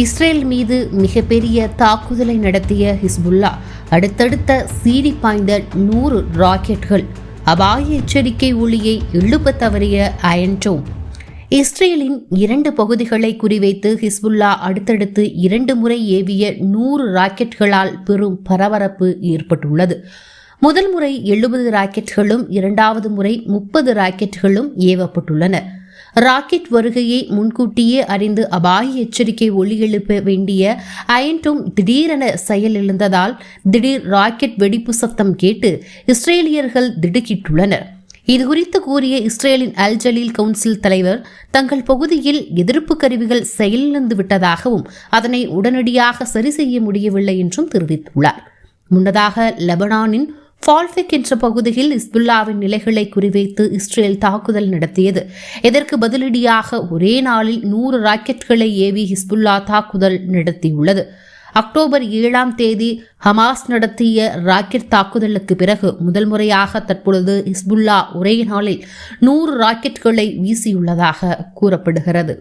Israel மீது மிகப்பெரிய தாக்குதலை நடத்திய ஹிஸ்புல்லா அடுத்தடுத்த சீடி பாய்ந்த நூறு ராக்கெட்கள் அபாய எச்சரிக்கை ஒளியை எழுப்பத் தவறிய அயன்டோம் இஸ்ரேலின் இரண்டு பகுதிகளை குறிவைத்து ஹிஸ்புல்லா அடுத்தடுத்து இரண்டு முறை ஏவிய நூறு ராக்கெட்களால் பெரும் பரபரப்பு ஏற்பட்டுள்ளது. முதல் முறை எழுபது ராக்கெட்களும் இரண்டாவது முறை முப்பது ராக்கெட்களும் ஏவப்பட்டுள்ளன. ராக்கெட் வருகையை முன்கூட்டியே அறிந்து அபாய எச்சரிக்கை ஒலி எழுப்ப வேண்டிய அயன்டும் திடீரென செயலிழந்ததால் திடீர் ராக்கெட் வெடிப்பு சத்தம் கேட்டு இஸ்ரேலியர்கள் திடுக்கிட்டுள்ளனர். இதுகுறித்து கூறிய இஸ்ரேலின் அல் ஜலீல் கவுன்சில் தலைவர் தங்கள் பகுதியில் எதிர்ப்பு கருவிகள் செயலிழந்து விட்டதாகவும் அதனை உடனடியாக சரி செய்ய முடியவில்லை என்றும் தெரிவித்துள்ளார். முன்னதாக லெபனானின் ஃபால்ஃபிக் என்ற பகுதியில் இஸ்புல்லாவின் நிலைகளை குறிவைத்து இஸ்ரேல் தாக்குதல் நடத்தியது. இதற்கு பதிலடியாக ஒரே நாளில் நூறு ராக்கெட்களை ஏவி ஹிஸ்புல்லா தாக்குதல் நடத்தியுள்ளது. அக்டோபர் ஏழாம் தேதி ஹமாஸ் நடத்திய ராக்கெட் தாக்குதலுக்கு பிறகு முதல் முறையாக தற்பொழுது ஹிஸ்புல்லா ஒரே நாளில் நூறு ராக்கெட்களை வீசியுள்ளதாக கூறப்படுகிறது.